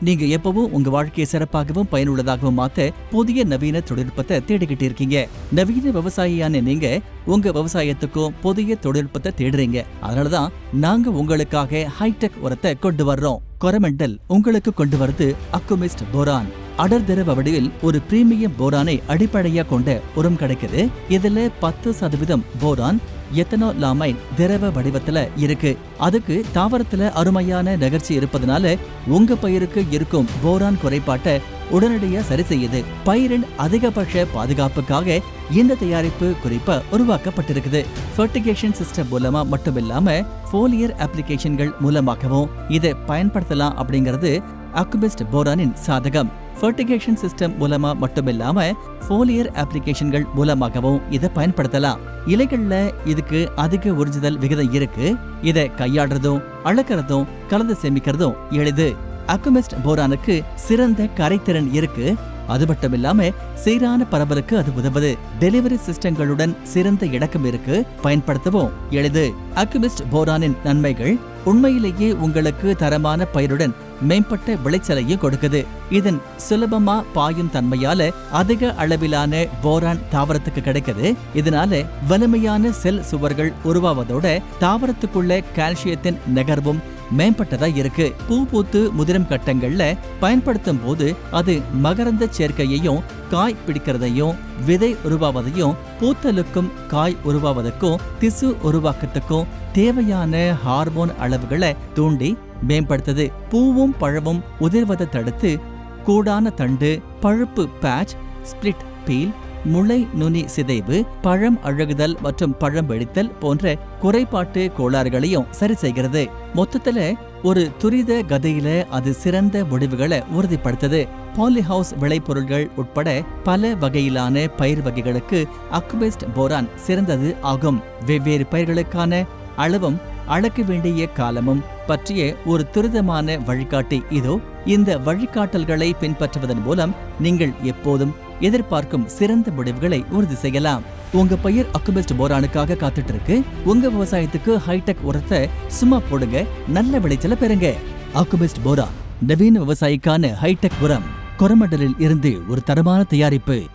நீங்க எப்பவும் உங்க வாழ்க்கையை சிறப்பாகவும் பயனுள்ளதாகவும் மாத்த புதிய நவீன தொழில்நுட்பத்தை தேடிக்கிட்டு இருக்கீங்க. நவீன விவசாயியான நீங்க உங்க விவசாயத்துக்கும் புதிய தொழில்நுட்பத்தை தேடுறீங்க. அதனாலதான் நாங்க உங்களுக்காக ஹைடெக் உரத்தை கொண்டு வர்றோம். கொரமெண்டல் உங்களுக்கு கொண்டு வருது அக்குமிஸ்ட் போரான். அடர் திரவ வடிவில் ஒரு பிரீமியம் போரானை அடிப்படையாக கொண்ட உரம் கிடைக்குது. இதுல பத்து சதவீதம் போரான் எத்தனோலாமைன் திரவ வடிவத்துல இருக்கு. அதுக்கு தாவரத்துல அருமையான நகர்ச்சி இருப்பதனால உங்க பயிருக்கு இருக்கும் போரான் குறைபாட்டை உடனடியா சரி செய்யுது. பயிரின் அதிகபட்ச பாதுகாப்புக்காக இந்த தயாரிப்பு குறிப்பா உருவாக்கப்பட்டிருக்குது. ஃபர்டிகேஷன் சிஸ்டம் மூலமா மட்டும் இல்லாம ஃபோலியர் அப்ளிகேஷன்கள் மூலமாகவும் இதை பயன்படுத்தலாம் அப்படிங்கிறது அக்குபிஸ்ட் போரானின் சாதகம். ஃபர்டிகேஷன் சிஸ்டம் மூலமா மட்டுமில்லாம ஃபோலியர் அப்ளிகேஷன்கள் மூலமாகவும் இதை பயன்படுத்தலாம். இலைகள்ல இதுக்கு அதிக உறிஞ்சுதல் விகிதம் இருக்கு. இதை கையாடுறதும் அளக்கிறதும் கலந்து சேமிக்கிறதும் எளிது. அக்குமிஸ்ட் போரானுக்கு சிறந்த கரைத்திறன் இருக்கு. அது மட்டும் இல்லாம சீரான பரவலுக்கு அது உதவுது. டெலிவரி சிஸ்டங்களுடன் சிறந்த இடக்கம் இருக்கு. பயன்படுத்தவும் எளிது. அக்குமிஸ்ட் போரானின் நன்மைகள் உண்மையிலேயே உங்களுக்கு தரமான பயிருடன் மேம்பட்ட விளைச்சலையும் கொடுக்குது. இதன் சுலபமா பாயும் தன்மையால அதிக அளவிலான போரான் தாவரத்துக்கு கிடைக்குது. இதனால வலிமையான செல் சுவர்கள் உருவாவதோட தாவரத்துக்குள்ள கால்சியத்தின் நகர்வும் மேம்பட்டதா இருக்கு. பூ பூத்து முதிரும் கட்டங்கள்ல பயன்படுத்தும் போது அது மகரந்த சேர்க்கையையும் காய் பிடிக்கிறதையும் விதை உருவாவதையும் பூத்தலுக்கும் காய் உருவாவதற்கும் திசு உருவாக்கத்துக்கும் தேவையான ஹார்மோன் அளவுகளை தூண்டி மேம்படுத்தது. பூவும் பழமும் உதிர்வதை தடுத்து கூடான தண்டு பழுப்பு பேட்ச் ஸ்பிளிட் பீல் முளை நுனி சிதைவு பழம் அழுகுதல் மற்றும் பழம் வெடித்தல் போன்ற குறைபாட்டு கோளாறுகளையும் சரி செய்கிறது. மொத்தத்துல ஒரு துரித கதையில அது சிறந்த முடிவுகளை உறுதிப்படுத்துது. பாலிஹவுஸ் விளைபொருள்கள் உட்பட பல வகையிலான பயிர் வகைகளுக்கு அக்குபெஸ்ட் போரான் சிறந்தது ஆகும். வெவ்வேறு பயிர்களுக்கான அளவும் அளக்க வேண்டிய காலமும் பற்றிய ஒரு துரிதமான வழிகாட்டி இதோ இந்த வழிகாட்டல்களை பின்பற்றுவதன் மூலம் நீங்கள் எப்போதும் எதிர்பார்க்கும் சிறந்த முடிவுகளை உறுதி செய்யலாம். உங்க பயிர் அக்குபெஸ்ட் போரானுக்காக காத்துட்டு இருக்கு உங்க விவசாயத்துக்கு ஹைடெக் உரத்தை சும்மா போடுங்க நல்ல விளைச்சல பெறுங்க. அக்குபெஸ்ட் போரா நவீன விவசாயிக்கான ஹைடெக் உரம் கொரமண்டலில் இருந்து ஒரு தரமான தயாரிப்பு.